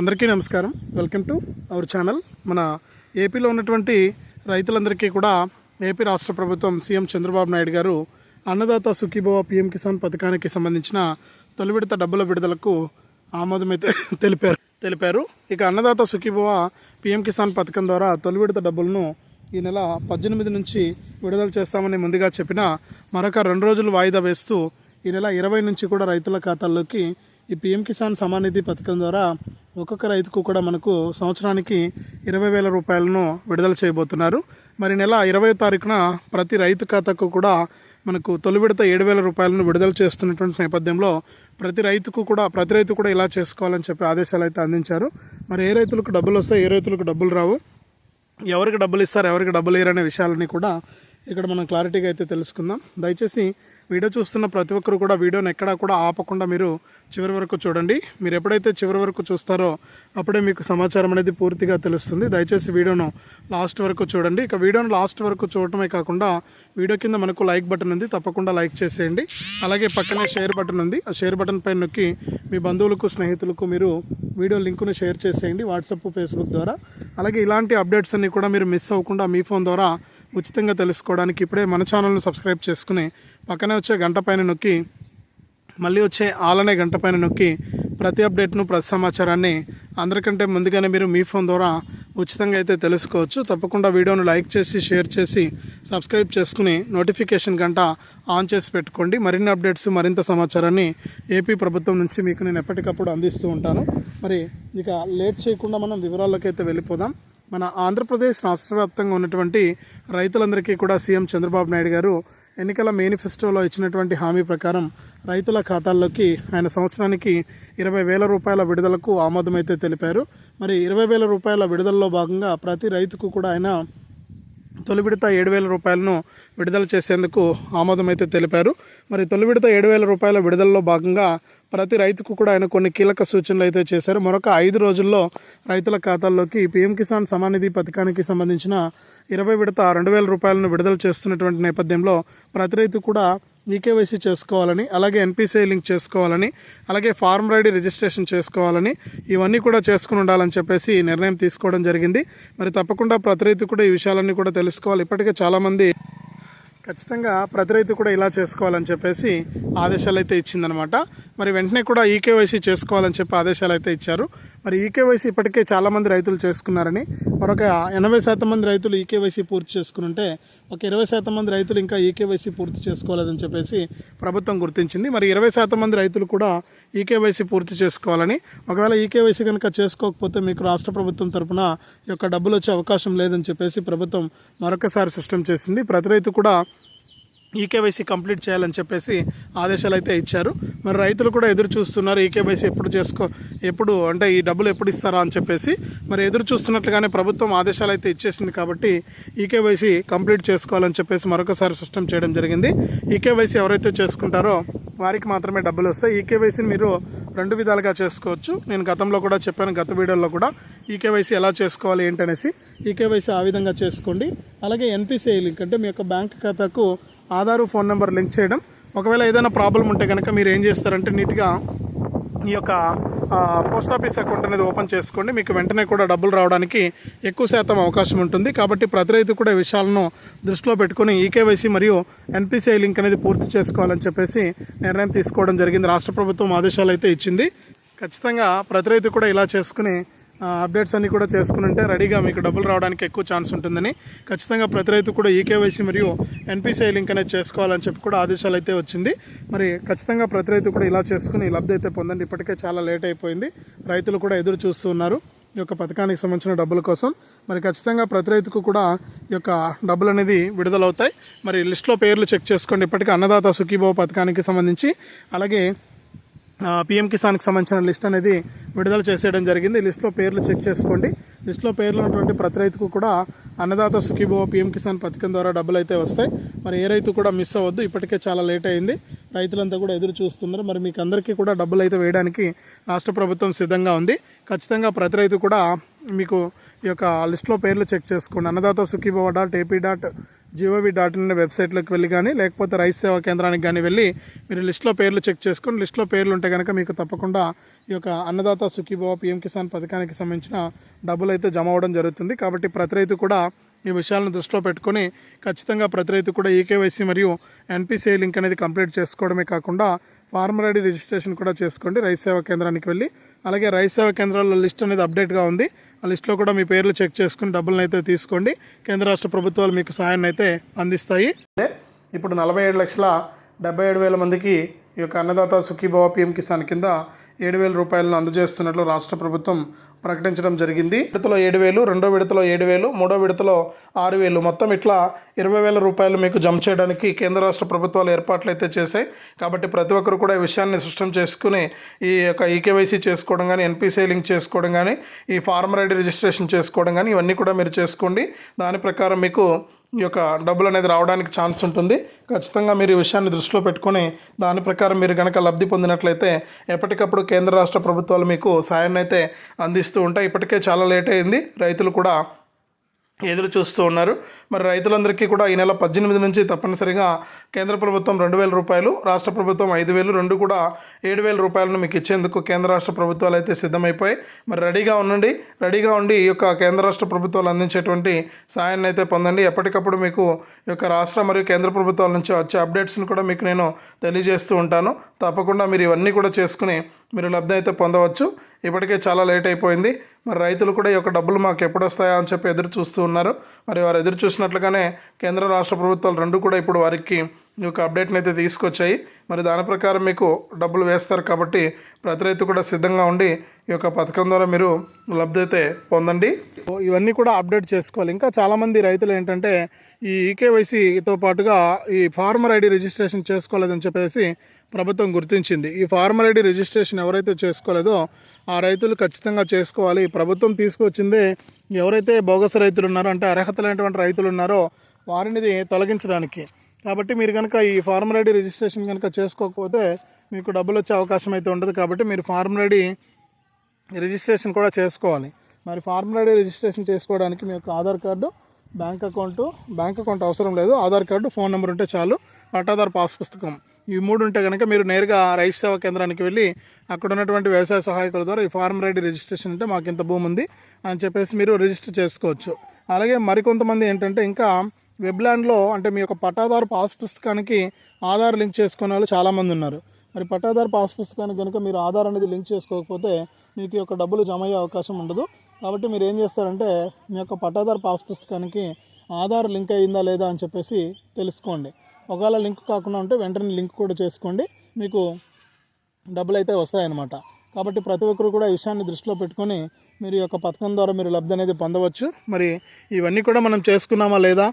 అందరికీ నమస్కారం. Welcome to our channel. మన ఏపీలో ఉన్నటువంటి రైతులందరికీ కూడా ఏపీ రాష్ట్ర ప్రభుత్వం సీఎం చంద్రబాబు నాయుడు గారు అన్నదాత సుఖీభవ పిఎం కిసాన్ పథకానికి సంబంధించిన తొలి విడత డబ్బుల విడుదలకు ఆమోదమైతే తెలిపారు. తెలిపారు. ఇక అన్నదాత సుఖీభవ పిఎం కిసాన్ పథకం ద్వారా తొలి విడత డబ్బులను ఈ నెల పద్దెనిమిది నుంచి విడుదల చేస్తామని ముందుగా చెప్పిన మరొక రెండు రోజులు వాయిదా వేస్తూ ఈ నెల ఇరవై నుంచి కూడా రైతుల ఖాతాల్లోకి ఈ పిఎం కిసాన్ సమాన్ నిధి పథకం ద్వారా ఒక్కొక్క రైతుకు కూడా మనకు సంవత్సరానికి ఇరవై వేల రూపాయలను విడుదల చేయబోతున్నారు. మరి నెల ఇరవై తారీఖున ప్రతి రైతు ఖాతాకు కూడా మనకు తొలి విడత ఏడు వేల రూపాయలను విడుదల చేస్తున్నటువంటి నేపథ్యంలో ప్రతి రైతుకు కూడా ప్రతి రైతు కూడా ఇలా చేసుకోవాలని చెప్పి ఆదేశాలు అయితే అందించారు. మరి ఏ రైతులకు డబ్బులు వస్తాయి ఏ రైతులకు డబ్బులు రావు ఎవరికి డబ్బులు ఇస్తారు ఎవరికి డబ్బులు ఇయ్యరు విషయాలని విషయాలన్నీ కూడా ఇక్కడ మనం క్లారిటీగా అయితే తెలుసుకుందాం. దయచేసి వీడియో చూస్తున్న ప్రతి ఒక్కరు కూడా వీడియోని ఎక్కడా కూడా ఆపకుండా మీరు చివరి వరకు చూడండి. మీరు ఎప్పుడైతే చివరి వరకు చూస్తారో అప్పుడే మీకు సమాచారం అనేది పూర్తిగా తెలుస్తుంది. దయచేసి వీడియోను లాస్ట్ వరకు చూడండి. ఇక వీడియోను లాస్ట్ వరకు చూడటమే కాకుండా వీడియో కింద మనకు లైక్ బటన్ ఉంది. తప్పకుండా లైక్ చేసేయండి. అలాగే పక్కనే షేర్ బటన్ ఉంది. ఆ షేర్ బటన్ పైన నొక్కి మీ బంధువులకు స్నేహితులకు మీరు వీడియో లింకును షేర్ చేసేయండి. వాట్సాప్ ఫేస్బుక్ ద్వారా. అలాగే ఇలాంటి అప్డేట్స్ అన్నీ కూడా మీరు మిస్ అవ్వకుండా మీ ఫోన్ ద్వారా ఉచితంగా తెలుసుకోవడానికి ఇప్పుడే మన ఛానల్ను సబ్స్క్రైబ్ చేసుకుని పక్కనే వచ్చే గంట పైన నొక్కి మళ్ళీ వచ్చే ఆలనే గంట పైన నొక్కి ప్రతి అప్డేట్ను ప్రతి సమాచారాన్ని అందరికంటే ముందుగానే మీరు మీ ఫోన్ ద్వారా ఉచితంగా అయితే తెలుసుకోవచ్చు. తప్పకుండా వీడియోను లైక్ చేసి షేర్ చేసి సబ్స్క్రైబ్ చేసుకుని నోటిఫికేషన్ గంట ఆన్ చేసి పెట్టుకోండి. మరిన్ని అప్డేట్స్ మరింత సమాచారాన్ని ఏపీ ప్రభుత్వం నుంచి మీకు నేను ఎప్పటికప్పుడు అందిస్తూ ఉంటాను. మరి ఇక లేట్ చేయకుండా మనం వివరాల్లోకి అయితే వెళ్ళిపోదాం. మన ఆంధ్రప్రదేశ్ రాష్ట్ర వ్యాప్తంగా ఉన్నటువంటి రైతులందరికీ కూడా సీఎం చంద్రబాబు నాయుడు గారు ఎన్నికల మేనిఫెస్టోలో ఇచ్చినటువంటి హామీ ప్రకారం రైతుల ఖాతాల్లోకి ఆయన సంవత్సరానికి ఇరవై వేల రూపాయల విడుదలకు ఆమోదమైతే తెలిపారు. మరి ఇరవై వేల రూపాయల విడుదలలో భాగంగా ప్రతి రైతుకు కూడా ఆయన తొలి విడత ఏడు వేల రూపాయలను విడుదల చేసేందుకు ఆమోదమైతే తెలిపారు. మరి తొలి విడత ఏడు వేల రూపాయల విడుదలలో భాగంగా ప్రతి రైతుకు కూడా ఆయన కొన్ని కీలక సూచనలు అయితే చేశారు. మరొక ఐదు రోజుల్లో రైతుల ఖాతాల్లోకి పీఎం కిసాన్ సమానిధి పథకానికి సంబంధించిన ఇరవై విడత రెండు వేల రూపాయలను విడుదల చేస్తున్నటువంటి నేపథ్యంలో ప్రతి రైతు కూడా ఈకేవైసీ చేసుకోవాలని అలాగే ఎన్పిసిఐ లింక్ చేసుకోవాలని అలాగే ఫార్మ్ రైడీ రిజిస్ట్రేషన్ చేసుకోవాలని ఇవన్నీ కూడా చేసుకుని ఉండాలని చెప్పేసి నిర్ణయం తీసుకోవడం జరిగింది. మరి తప్పకుండా ప్రతి రైతు కూడా ఈ విషయాలన్నీ కూడా తెలుసుకోవాలి. ఇప్పటికే చాలామంది ఖచ్చితంగా ప్రతి రైతు కూడా ఇలా చేసుకోవాలని చెప్పేసి ఆదేశాలు అయితే ఇచ్చిందనమాట. మరి వెంటనే కూడా ఈకేవైసీ చేసుకోవాలని చెప్పి ఆదేశాలు అయితే ఇచ్చారు. మరి ఈకేవైసీ ఇప్పటికే చాలామంది రైతులు చేసుకున్నారని మరొక ఎనభై శాతం మంది రైతులు ఈకేవైసీ పూర్తి చేసుకుని ఉంటే ఒక ఇరవై శాతం మంది రైతులు ఇంకా ఈకేవైసీ పూర్తి చేసుకోలేదని చెప్పేసి ప్రభుత్వం గుర్తించింది. మరి ఇరవై శాతం మంది రైతులు కూడా ఈకేవైసీ పూర్తి చేసుకోవాలని ఒకవేళ ఈకేవైసీ కనుక చేసుకోకపోతే మీకు రాష్ట్ర ప్రభుత్వం తరఫున ఈ యొక్క డబ్బులు వచ్చే అవకాశం లేదని చెప్పేసి ప్రభుత్వం మరొకసారి సిస్టమ్ చేసింది. ప్రతి రైతు కూడా ఈకేవైసీ కంప్లీట్ చేయాలని చెప్పేసి ఆదేశాలు అయితే ఇచ్చారు. మరి రైతులు కూడా ఎదురు చూస్తున్నారు ఈకేవైసీ ఎప్పుడు చేసుకో ఎప్పుడు అంటే ఈ డబ్బులు ఎప్పుడు ఇస్తారా అని చెప్పేసి. మరి ఎదురు చూస్తున్నట్లుగానే ప్రభుత్వం ఆదేశాలు అయితే ఇచ్చేసింది కాబట్టి ఈకేవైసీ కంప్లీట్ చేసుకోవాలని చెప్పేసి మరొకసారి సిస్టమ్ చేయడం జరిగింది. ఈకేవైసీ ఎవరైతే చేసుకుంటారో వారికి మాత్రమే డబ్బులు వస్తాయి. ఈకేవైసీని మీరు రెండు విధాలుగా చేసుకోవచ్చు. నేను గతంలో కూడా చెప్పాను గత వీడియోలో కూడా ఈకేవైసీ ఎలా చేసుకోవాలి ఏంటనేసి. ఈకేవైసీ ఆ విధంగా చేసుకోండి. అలాగే ఎన్పిసిఐ లింక్ అంటే మీ యొక్క బ్యాంక్ ఖాతాకు ఆధారు ఫోన్ నెంబర్ లింక్ చేయడం. ఒకవేళ ఏదైనా ప్రాబ్లం ఉంటే కనుక మీరు ఏం చేస్తారంటే నీట్గా ఈ యొక్క పోస్ట్ ఆఫీస్ అకౌంట్ అనేది ఓపెన్ చేసుకోండి. మీకు వెంటనే కూడా డబ్బులు రావడానికి ఎక్కువ శాతం అవకాశం ఉంటుంది. కాబట్టి ప్రతి రైతు కూడా విషయాలను దృష్టిలో పెట్టుకుని ఈకేవైసీ మరియు ఎన్పిసిఐ లింక్ అనేది పూర్తి చేసుకోవాలని చెప్పేసి నిర్ణయం తీసుకోవడం జరిగింది. రాష్ట్ర ప్రభుత్వం ఆదేశాలు అయితే ఇచ్చింది. ఖచ్చితంగా ప్రతి రైతు కూడా ఇలా చేసుకుని అప్డేట్స్ అన్నీ కూడా చేసుకుని ఉంటే రెడీగా మీకు డబ్బులు రావడానికి ఎక్కువ ఛాన్స్ ఉంటుందని ఖచ్చితంగా ప్రతి రైతు కూడా ఈకేవైసీ మరియు ఎన్పిసిఐ లింక్ అనేది చేసుకోవాలని చెప్పి కూడా ఆదేశాలు అయితే వచ్చింది. మరి ఖచ్చితంగా ప్రతి రైతు కూడా ఇలా చేసుకుని లబ్ధి అయితే పొందండి. ఇప్పటికే చాలా లేట్ అయిపోయింది. రైతులు కూడా ఎదురు చూస్తున్నారు ఈ యొక్క పథకానికి సంబంధించిన డబ్బుల కోసం. మరి ఖచ్చితంగా ప్రతి రైతుకు కూడా ఈ యొక్క డబ్బులు అనేది విడుదలవుతాయి. మరి లిస్ట్లో పేర్లు చెక్ చేసుకోండి. ఇప్పటికే అన్నదాత సుఖీభావ పథకానికి సంబంధించి. అలాగే పిఎం కిసాన్కి సంబంధించిన లిస్ట్ అనేది విడుదల చేసేయడం జరిగింది. లిస్ట్లో పేర్లు చెక్ చేసుకోండి. లిస్ట్లో పేర్లు ఉన్నటువంటి ప్రతి రైతుకు కూడా అన్నదాత సుఖీభో పిఎం కిసాన్ పథకం ద్వారా డబ్బులు అయితే వస్తాయి. మరి ఏ రైతు కూడా మిస్ అవ్వద్దు. ఇప్పటికే చాలా లేట్ అయింది. రైతులంతా కూడా ఎదురు చూస్తున్నారు. మరి మీకు అందరికీ కూడా డబ్బులు అయితే వేయడానికి రాష్ట్ర ప్రభుత్వం సిద్ధంగా ఉంది. ఖచ్చితంగా ప్రతి రైతు కూడా మీకు ఈ యొక్క లిస్ట్లో పేర్లు చెక్ చేసుకోండి. Annadata Sukhibhava dot AP dot gov dot in వెబ్సైట్లోకి వెళ్ళి కానీ లేకపోతే రైతు సేవా కేంద్రానికి కానీ వెళ్ళి మీరు లిస్ట్లో పేర్లు చెక్ చేసుకొని లిస్ట్లో పేర్లు ఉంటే కనుక మీకు తప్పకుండా ఈ యొక్క అన్నదాత సుఖీభవ పిఎం కిసాన్ పథకానికి సంబంధించిన డబ్బులు అయితే జమ అవ్వడం జరుగుతుంది. కాబట్టి ప్రతి రైతు కూడా ఈ విషయాలను దృష్టిలో పెట్టుకొని ఖచ్చితంగా ప్రతి రైతు కూడా ఈకేవైసీ మరియు ఎన్పిసిఐ లింక్ అనేది కంప్లీట్ చేసుకోవడమే కాకుండా ఫార్మర్ ఐడి రిజిస్ట్రేషన్ కూడా చేసుకోండి రైతు సేవా కేంద్రానికి వెళ్ళి. అలాగే రైతు సేవా కేంద్రాల్లో లిస్ట్ అనేది అప్డేట్గా ఉంది. ఆ లిస్ట్లో కూడా మీ పేర్లు చెక్ చేసుకుని డబ్బులను అయితే తీసుకోండి. కేంద్ర రాష్ట్ర ప్రభుత్వాలు మీకు సహాయాన్ని అయితే అందిస్తాయి. అదే ఇప్పుడు నలభై ఏడు లక్షల డెబ్బై ఏడు వేల మందికి ఈ యొక్క అన్నదాత సుఖీభావ పిఎం కిసాన్ కింద ఏడు వేల రూపాయలను అందజేస్తున్నట్లు రాష్ట్ర ప్రభుత్వం ప్రకటించడం జరిగింది. విడతలో ఏడు వేలు రెండో విడతలో ఏడు వేలు మూడో విడతలో ఆరు వేలు. మొత్తం ఇట్లా ఇరవై వేల రూపాయలు మీకు జమ చేయడానికి కేంద్ర రాష్ట్ర ప్రభుత్వాలు ఏర్పాట్లు అయితే చేశాయి. కాబట్టి ప్రతి ఒక్కరు కూడా ఈ విషయాన్ని సృష్టం చేసుకుని ఈ యొక్క ఈకేవైసీ చేసుకోవడం కానీ ఎన్పిసిఐ లింక్ చేసుకోవడం కానీ ఈ ఫార్మర్ ఐడి రిజిస్ట్రేషన్ చేసుకోవడం కానీ ఇవన్నీ కూడా మీరు చేసుకోండి. దాని ప్రకారం మీకు ఈ యొక్క డబ్బులు అనేది రావడానికి ఛాన్స్ ఉంటుంది. ఖచ్చితంగా మీరు ఈ విషయాన్ని దృష్టిలో పెట్టుకొని దాని ప్రకారం మీరు కనుక లబ్ధి పొందినట్లయితే ఎప్పటికప్పుడు కేంద్ర రాష్ట్ర ప్రభుత్వాలు మీకు సాయాన్ని అయితే అందిస్తూ ఉంటాయి. ఇప్పటికే చాలా లేట్ అయింది. రైతులు కూడా ఎదురు చూస్తూ ఉన్నారు. మరి రైతులందరికీ కూడా ఈ నెల పద్దెనిమిది నుంచి తప్పనిసరిగా కేంద్ర ప్రభుత్వం రెండు వేల రూపాయలు రాష్ట్ర ప్రభుత్వం ఐదు వేలు రెండు కూడా ఏడు వేల రూపాయలను మీకు ఇచ్చేందుకు కేంద్ర రాష్ట్ర ప్రభుత్వాలు అయితే సిద్ధమైపోయాయి. మరి రెడీగా ఉండండి. రెడీగా ఉండి ఈ యొక్క కేంద్ర రాష్ట్ర ప్రభుత్వాలు అందించేటువంటి సాయాన్ని అయితే పొందండి. ఎప్పటికప్పుడు మీకు ఈ యొక్క రాష్ట్ర మరియు కేంద్ర ప్రభుత్వాల నుంచి వచ్చే అప్డేట్స్ని కూడా మీకు నేను తెలియజేస్తూ ఉంటాను. తప్పకుండా మీరు ఇవన్నీ కూడా చేసుకుని మీరు లబ్ధి అయితే పొందవచ్చు. ఇప్పటికే చాలా లేట్ అయిపోయింది. మరి రైతులు కూడా ఈ యొక్క డబ్బులు మాకు ఎప్పుడు వస్తాయా అని చెప్పి ఎదురు చూస్తూ ఉన్నారు. మరి వారు ఎదురు చూసినట్లుగానే కేంద్ర రాష్ట్ర ప్రభుత్వాలు రెండు కూడా ఇప్పుడు వారికి ఈ యొక్క అప్డేట్ని అయితే తీసుకొచ్చాయి. మరి దాని ప్రకారం మీకు డబ్బులు వేస్తారు కాబట్టి ప్రతి రైతు కూడా సిద్ధంగా ఉండి ఈ యొక్క పథకం ద్వారా మీరు లబ్ధి అయితే పొందండి. ఇవన్నీ కూడా అప్డేట్ చేసుకోవాలి. ఇంకా చాలామంది రైతులు ఏంటంటే ఈ ఈకేవైసీతో పాటుగా ఈ ఫార్మర్ ఐడి రిజిస్ట్రేషన్ చేసుకోలేదని చెప్పేసి ప్రభుత్వం గుర్తించింది. ఈ ఫార్మర్ ఐడి రిజిస్ట్రేషన్ ఎవరైతే చేసుకోలేదో ఆ రైతులు ఖచ్చితంగా చేసుకోవాలి. ప్రభుత్వం తీసుకొచ్చిందే ఎవరైతే బోగస్ రైతులు ఉన్నారో అంటే అర్హత లేనటువంటి రైతులు ఉన్నారో వారిని తొలగించడానికి. కాబట్టి మీరు కనుక ఈ ఫార్మర్ ఐడి రిజిస్ట్రేషన్ కనుక చేసుకోకపోతే మీకు డబ్బులు వచ్చే అవకాశం అయితే ఉండదు. కాబట్టి మీరు ఫార్మర్ ఐడి రిజిస్ట్రేషన్ కూడా చేసుకోవాలి. మరి ఫార్మర్ ఐడి రిజిస్ట్రేషన్ చేసుకోవడానికి మీ యొక్క Aadhaar card bank account bank account అవసరం లేదు. ఆధార్ కార్డు ఫోన్ నెంబర్ ఉంటే చాలు. పట్టాదారు పాస్ పుస్తకం. ఈ మూడు ఉంటే కనుక మీరు నేరుగా రైతు సేవా కేంద్రానికి వెళ్ళి అక్కడ ఉన్నటువంటి వ్యవసాయ సహాయకుల ద్వారా ఈ ఫార్మర్ ఐడి రిజిస్ట్రేషన్ అంటే మాకు ఇంత భూమి ఉంది అని చెప్పేసి మీరు రిజిస్టర్ చేసుకోవచ్చు. అలాగే మరికొంతమంది ఏంటంటే ఇంకా వెబ్లాండ్లో అంటే మీ యొక్క పట్టాదారు పాస్ పుస్తకానికి ఆధార్ లింక్ చేసుకునే వాళ్ళు చాలామంది ఉన్నారు. మరి పట్టాదారు పాస్ పుస్తకానికి కనుక మీరు ఆధార్ అనేది లింక్ చేసుకోకపోతే మీకు యొక్క డబ్బులు జమ అయ్యే అవకాశం ఉండదు. కాబట్టి మీరు ఏం చేస్తారంటే మీ యొక్క పట్టాదారు పాస్ పుస్తకానికి ఆధార్ లింక్ అయిందా లేదా అని చెప్పేసి తెలుసుకోండి. ఒకవేళ లింక్ కాకుండా ఉంటే వెంటనే లింక్ కూడా చేసుకోండి. మీకు డబ్బులు అయితే వస్తాయన్నమాట. కాబట్టి ప్రతి ఒక్కరు కూడా ఈ విషయాన్ని దృష్టిలో పెట్టుకొని మీరు ఈ యొక్క పథకం ద్వారా మీరు లబ్ధి అనేది పొందవచ్చు. మరి ఇవన్నీ కూడా మనం చేసుకున్నామా లేదా?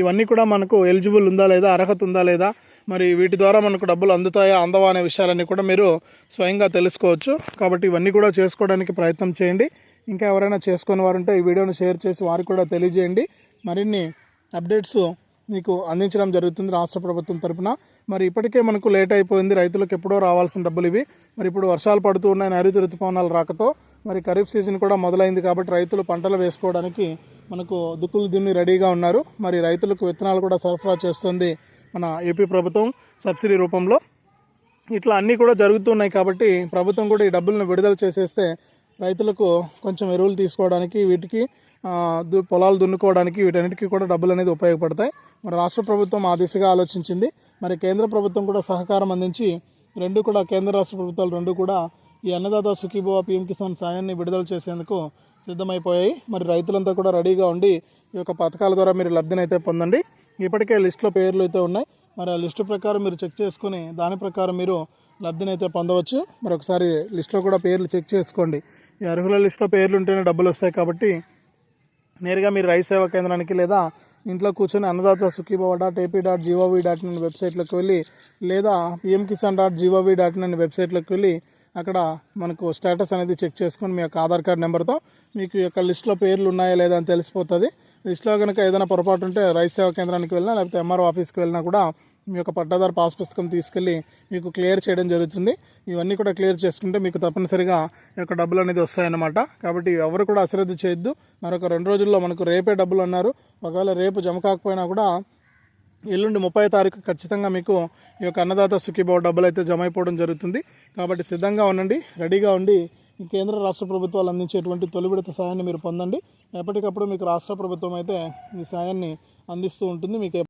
ఇవన్నీ కూడా మనకు ఎలిజిబుల్ ఉందా లేదా? అర్హత ఉందా లేదా? మరి వీటి ద్వారా మనకు డబ్బులు అందుతాయా అందవా అనే విషయాలన్నీ కూడా మీరు స్వయంగా తెలుసుకోవచ్చు. కాబట్టి ఇవన్నీ కూడా చేసుకోవడానికి ప్రయత్నం చేయండి. ఇంకా ఎవరైనా చేసుకుని వారు ఉంటే ఈ వీడియోను షేర్ చేసి వారికి కూడా తెలియజేయండి. మరిన్ని అప్డేట్స్ మీకు అందించడం జరుగుతుంది రాష్ట్ర ప్రభుత్వం తరపున. మరి ఇప్పటికే మనకు లేట్ అయిపోయింది. రైతులకు ఎప్పుడో రావాల్సిన డబ్బులు ఇవి. మరి ఇప్పుడు వర్షాలు పడుతూ ఉన్నాయి. నైరుతి ఋతుపవనాలు రాకతో మరి ఖరీఫ్ సీజన్ కూడా మొదలైంది కాబట్టి రైతులు పంటలు వేసుకోవడానికి మనకు దుక్కులు దున్ని రెడీగా ఉన్నారు. మరి రైతులకు విత్తనాలు కూడా సరఫరా చేస్తుంది మన ఏపీ ప్రభుత్వం సబ్సిడీ రూపంలో. ఇట్లా అన్నీ కూడా జరుగుతున్నాయి కాబట్టి ప్రభుత్వం కూడా ఈ డబ్బులను విడుదల చేసేస్తే రైతులకు కొంచెం ఎరువులు తీసుకోవడానికి వీటికి దు- పొలాలు దున్నుకోవడానికి వీటన్నిటికీ కూడా డబ్బులు అనేది ఉపయోగపడతాయి. మరి రాష్ట్ర ప్రభుత్వం ఆ దిశగా ఆలోచించింది. మరి కేంద్ర ప్రభుత్వం కూడా సహకారం అందించి రెండు కూడా కేంద్ర రాష్ట్ర ప్రభుత్వాలు రెండు కూడా ఈ అన్నదాత సుఖీభవ పిఎం కిసాన్ సాయాన్ని విడుదల చేసేందుకు సిద్ధమైపోయాయి. మరి రైతులంతా కూడా రెడీగా ఉండి ఈ యొక్క పథకాల ద్వారా మీరు లబ్ధినైతే పొందండి. ఇప్పటికే లిస్టులో పేర్లు అయితే ఉన్నాయి. మరి ఆ లిస్టు ప్రకారం మీరు చెక్ చేసుకుని దాని ప్రకారం మీరు లబ్ధినైతే పొందవచ్చు. మరి ఒకసారి లిస్టులో కూడా పేర్లు చెక్ చేసుకోండి. ఈ అర్హుల లిస్టులో పేర్లు ఉంటేనే డబ్బులు వస్తాయి కాబట్టి నేరుగా మీరు రైతు సేవా కేంద్రానికి లేదా ఇంట్లో కూర్చొని Annadata Sukhibhava dot AP dot gov dot in వెబ్సైట్లోకి వెళ్ళి లేదా PM Kisan dot gov dot in వెబ్సైట్లోకి వెళ్ళి అక్కడ మనకు స్టేటస్ అనేది చెక్ చేసుకొని మీ యొక్క ఆధార్ కార్డ్ నెంబర్తో మీకు యొక్క లిస్ట్లో పేర్లు ఉన్నాయా లేదా అని తెలిసిపోతుంది. లిస్ట్లో కనుక ఏదైనా పొరపాటు ఉంటే రైతు సేవా కేంద్రానికి వెళ్ళినా లేకపోతే ఎంఆర్ఓ ఆఫీస్కి వెళ్ళినా కూడా మీ యొక్క పట్టాదారు పాస్ పుస్తకం తీసుకెళ్ళి మీకు క్లియర్ చేయడం జరుగుతుంది. ఇవన్నీ కూడా క్లియర్ చేసుకుంటే మీకు తప్పనిసరిగా యొక్క డబ్బులు అనేది వస్తాయన్నమాట. కాబట్టి ఎవరు కూడా అశ్రద్ధ చేయొద్దు. మరొక రెండు రోజుల్లో మనకు రేపే డబ్బులు అన్నారు. ఒకవేళ రేపు జమ కాకపోయినా కూడా ఎల్లుండి ముప్పై తారీఖు ఖచ్చితంగా మీకు ఈ యొక్క అన్నదాత సుఖీభావ డబ్బులు అయితే జమ అయిపోవడం జరుగుతుంది. కాబట్టి సిద్ధంగా ఉండండి రెడీగా ఉండి కేంద్ర రాష్ట్ర ప్రభుత్వాలు అందించేటువంటి తొలి విడత సాయాన్ని మీరు పొందండి. ఎప్పటికప్పుడు మీకు రాష్ట్ర ప్రభుత్వం అయితే ఈ సాయాన్ని అందిస్తూ ఉంటుంది. మీకు